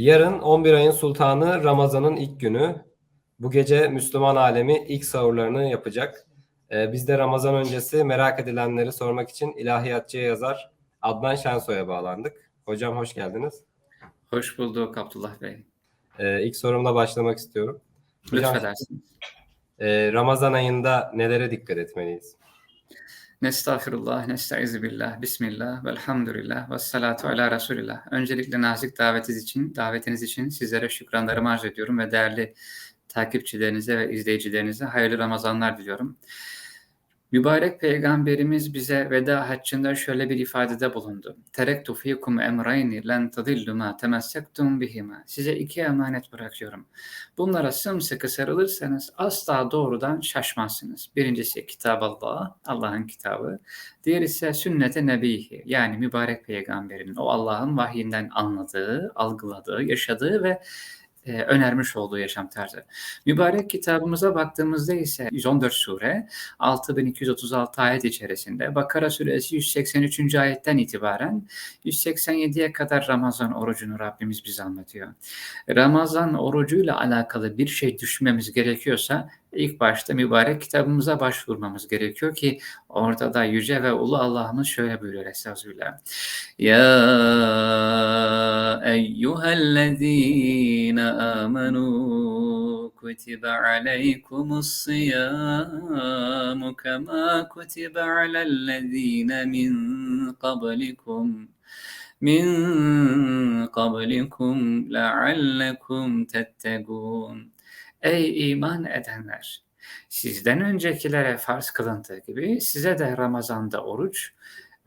Yarın 11 ayın sultanı Ramazan'ın ilk günü. Bu gece Müslüman alemi ilk sahurlarını yapacak. Ee, biz de Ramazan öncesi merak edilenleri sormak için ilahiyatçıya yazar Adnan Şensoy'a bağlandık. Hocam hoş geldiniz. Hoş bulduk Abdullah Bey. Ee, ilk sorumla başlamak istiyorum. Hocam, Lütfedersiniz. e, Ramazan ayında nelere dikkat etmeliyiz? Nestağfirullah, nestaizu billah, bismillah, velhamdülillah, ve salatu ala Resulillah. Öncelikle nazik davetiniz için, davetiniz için sizlere şükranlarımı arz ediyorum ve değerli takipçilerinize ve izleyicilerinize hayırlı Ramazanlar diliyorum. Mübarek Peygamberimiz bize veda haccında şöyle bir ifadede bulundu. Terektu fikum emrayni len tadillu ma temessektum bihima. Size iki emanet bırakıyorum. Bunlara sımsıkı sarılırsanız asla doğrudan şaşmazsınız. Birincisi kitab Allah, Allah'ın kitabı. Diğer ise sünnete nebihi yani mübarek peygamberin o Allah'ın vahyinden anladığı, algıladığı, yaşadığı ve e, önermiş olduğu yaşam tarzı. Mübarek kitabımıza baktığımızda ise 114 sure, 6236 ayet içerisinde Bakara suresi 183. ayetten itibaren 187'ye kadar Ramazan orucunu Rabbimiz bize anlatıyor. Ramazan orucuyla alakalı bir şey düşünmemiz gerekiyorsa ilk başta mübarek kitabımıza başvurmamız gerekiyor ki orada da yüce ve ulu Allah'ımız şöyle buyuruyor Estağfirullah. Ya eyyühellezine amenu kutibe aleykumus siyamu kema kutibe alellezine min qablikum min qablikum leallekum tettegûn. Ey iman edenler! Sizden öncekilere farz kılındığı gibi size de Ramazan'da oruç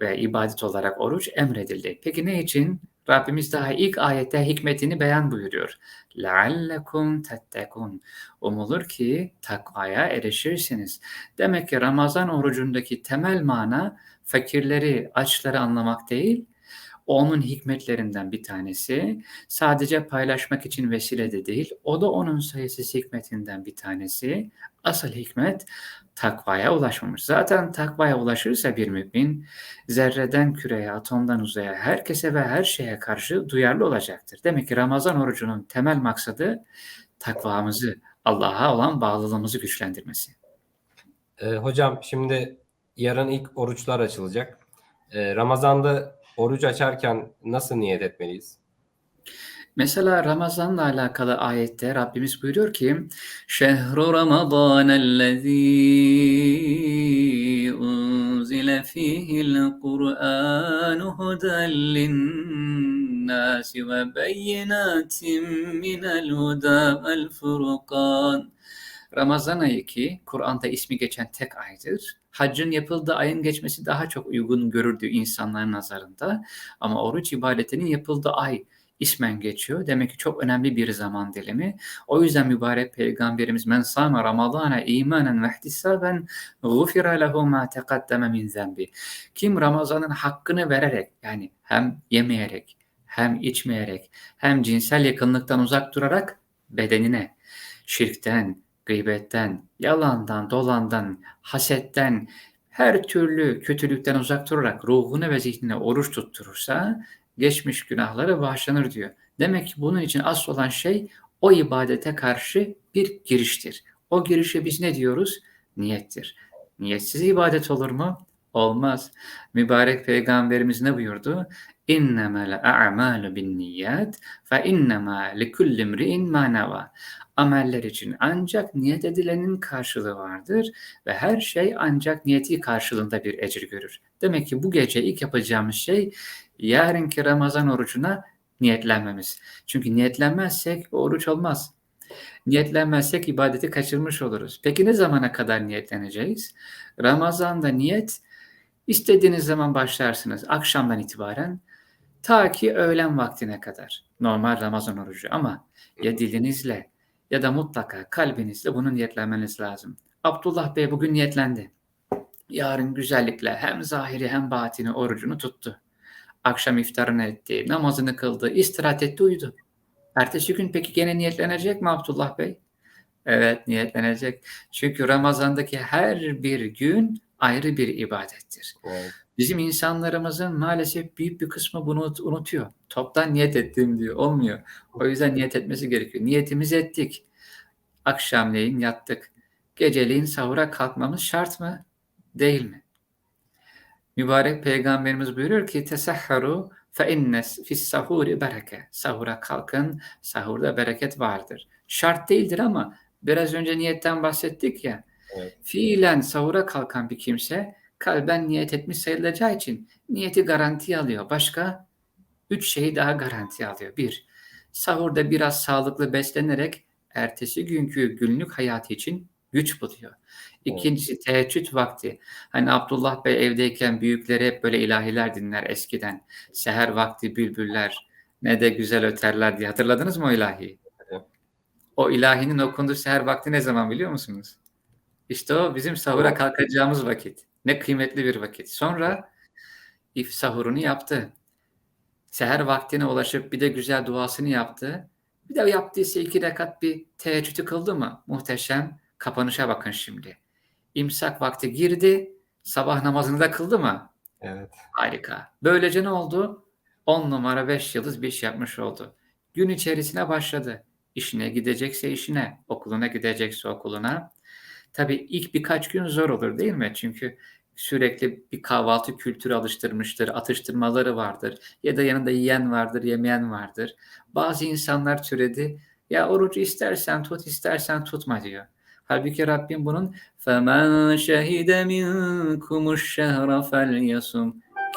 ve ibadet olarak oruç emredildi. Peki ne için? Rabbimiz daha ilk ayette hikmetini beyan buyuruyor. لَعَلَّكُمْ تَتَّقُونَ Umulur ki takvaya erişirsiniz. Demek ki Ramazan orucundaki temel mana fakirleri, açları anlamak değil, onun hikmetlerinden bir tanesi. Sadece paylaşmak için vesile de değil, o da onun sayısız hikmetinden bir tanesi. Asıl hikmet takvaya ulaşmamış. Zaten takvaya ulaşırsa bir mümin zerreden küreye, atomdan uzaya, herkese ve her şeye karşı duyarlı olacaktır. Demek ki Ramazan orucunun temel maksadı takvamızı, Allah'a olan bağlılığımızı güçlendirmesi. Ee, hocam şimdi yarın ilk oruçlar açılacak. Ee, Ramazan'da oruç açarken nasıl niyet etmeliyiz? Mesela Ramazan'la alakalı ayette Rabbimiz buyuruyor ki Şehru Ramazan ellezî unzile fihil Kur'anu huden linnâsi ve beyinatin minel huda vel furkan Ramazan ayı ki Kur'an'da ismi geçen tek aydır. Haccın yapıldığı ayın geçmesi daha çok uygun görürdü insanların nazarında. Ama oruç ibadetinin yapıldığı ay ismen geçiyor. Demek ki çok önemli bir zaman dilimi. O yüzden mübarek peygamberimiz men sama ramadana imanen ve ihtisaben gufira lehu ma teqaddeme min zembi. Kim Ramazan'ın hakkını vererek yani hem yemeyerek hem içmeyerek hem cinsel yakınlıktan uzak durarak bedenine şirkten, gıybetten, yalandan, dolandan, hasetten, her türlü kötülükten uzak durarak ruhuna ve zihnine oruç tutturursa geçmiş günahları bağışlanır diyor. Demek ki bunun için asıl olan şey o ibadete karşı bir giriştir. O girişe biz ne diyoruz? Niyettir. Niyetsiz ibadet olur mu? Olmaz. Mübarek Peygamberimiz ne buyurdu? İnnemel a'malu bin niyet fe innema likulli imri'in ma. Ameller için ancak niyet edilenin karşılığı vardır ve her şey ancak niyeti karşılığında bir ecir görür. Demek ki bu gece ilk yapacağımız şey yarınki Ramazan orucuna niyetlenmemiz. Çünkü niyetlenmezsek oruç olmaz. Niyetlenmezsek ibadeti kaçırmış oluruz. Peki ne zamana kadar niyetleneceğiz? Ramazan'da niyet istediğiniz zaman başlarsınız akşamdan itibaren ta ki öğlen vaktine kadar. Normal Ramazan orucu ama ya dilinizle ya da mutlaka kalbinizle bunu niyetlenmeniz lazım. Abdullah Bey bugün niyetlendi. Yarın güzellikle hem zahiri hem batini orucunu tuttu. Akşam iftarını etti, namazını kıldı, istirahat etti, uyudu. Ertesi gün peki gene niyetlenecek mi Abdullah Bey? Evet niyetlenecek. Çünkü Ramazan'daki her bir gün ayrı bir ibadettir. Evet. Bizim insanlarımızın maalesef büyük bir kısmı bunu unut- unutuyor. Toptan niyet ettim diyor. Olmuyor. O yüzden niyet etmesi gerekiyor. Niyetimizi ettik. Akşamleyin yattık. Geceliğin sahura kalkmamız şart mı? Değil mi? Mübarek Peygamberimiz buyuruyor ki tesahharu fe innes fis sahuri bereke. Sahura kalkın, sahurda bereket vardır. Şart değildir ama biraz önce niyetten bahsettik ya. Evet. Fiilen sahura kalkan bir kimse kalben niyet etmiş sayılacağı için niyeti garantiye alıyor. Başka üç şeyi daha garantiye alıyor. Bir, sahurda biraz sağlıklı beslenerek ertesi günkü günlük hayatı için güç buluyor. İkincisi teheccüd vakti. Hani Abdullah Bey evdeyken büyükleri hep böyle ilahiler dinler eskiden. Seher vakti bülbüller ne de güzel öterler diye. Hatırladınız mı o ilahiyi? O ilahinin okunduğu seher vakti ne zaman biliyor musunuz? İşte o bizim sahura kalkacağımız vakit. Ne kıymetli bir vakit. Sonra if sahurunu yaptı. Seher vaktine ulaşıp bir de güzel duasını yaptı. Bir de yaptıysa iki rekat bir teheccüdü kıldı mı? Muhteşem. Kapanışa bakın şimdi. İmsak vakti girdi. Sabah namazını da kıldı mı? Evet. Harika. Böylece ne oldu? 10 numara 5 yıldız bir iş yapmış oldu. Gün içerisine başladı. İşine gidecekse işine, okuluna gidecekse okuluna. Tabii ilk birkaç gün zor olur değil mi? Çünkü sürekli bir kahvaltı kültürü alıştırmıştır, atıştırmaları vardır ya da yanında yiyen vardır, yemeyen vardır. Bazı insanlar türedi, ya orucu istersen tut, istersen tutma diyor. Halbuki Rabbim bunun فَمَنْ شَهِدَ مِنْكُمُ الشَّهْرَ فَلْيَصُمْ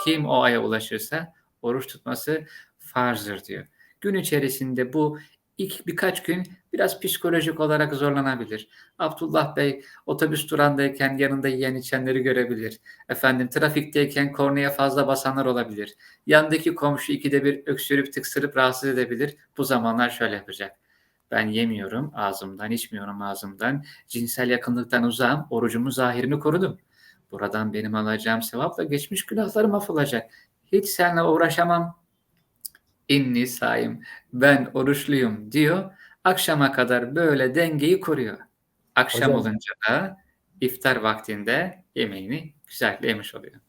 Kim o aya ulaşırsa oruç tutması farzdır diyor. Gün içerisinde bu ilk birkaç gün biraz psikolojik olarak zorlanabilir. Abdullah Bey otobüs durağındayken yanında yiyen içenleri görebilir. Efendim trafikteyken kornaya fazla basanlar olabilir. Yandaki komşu ikide bir öksürüp tıksırıp rahatsız edebilir. Bu zamanlar şöyle yapacak. Ben yemiyorum ağzımdan, içmiyorum ağzımdan. Cinsel yakınlıktan uzağım, orucumu zahirini korudum. Buradan benim alacağım sevapla geçmiş günahlarım affolacak. Hiç seninle uğraşamam. İnni saim, ben oruçluyum diyor. Akşama kadar böyle dengeyi koruyor. Akşam Hocam- olunca da iftar vaktinde yemeğini güzel yemiş oluyor.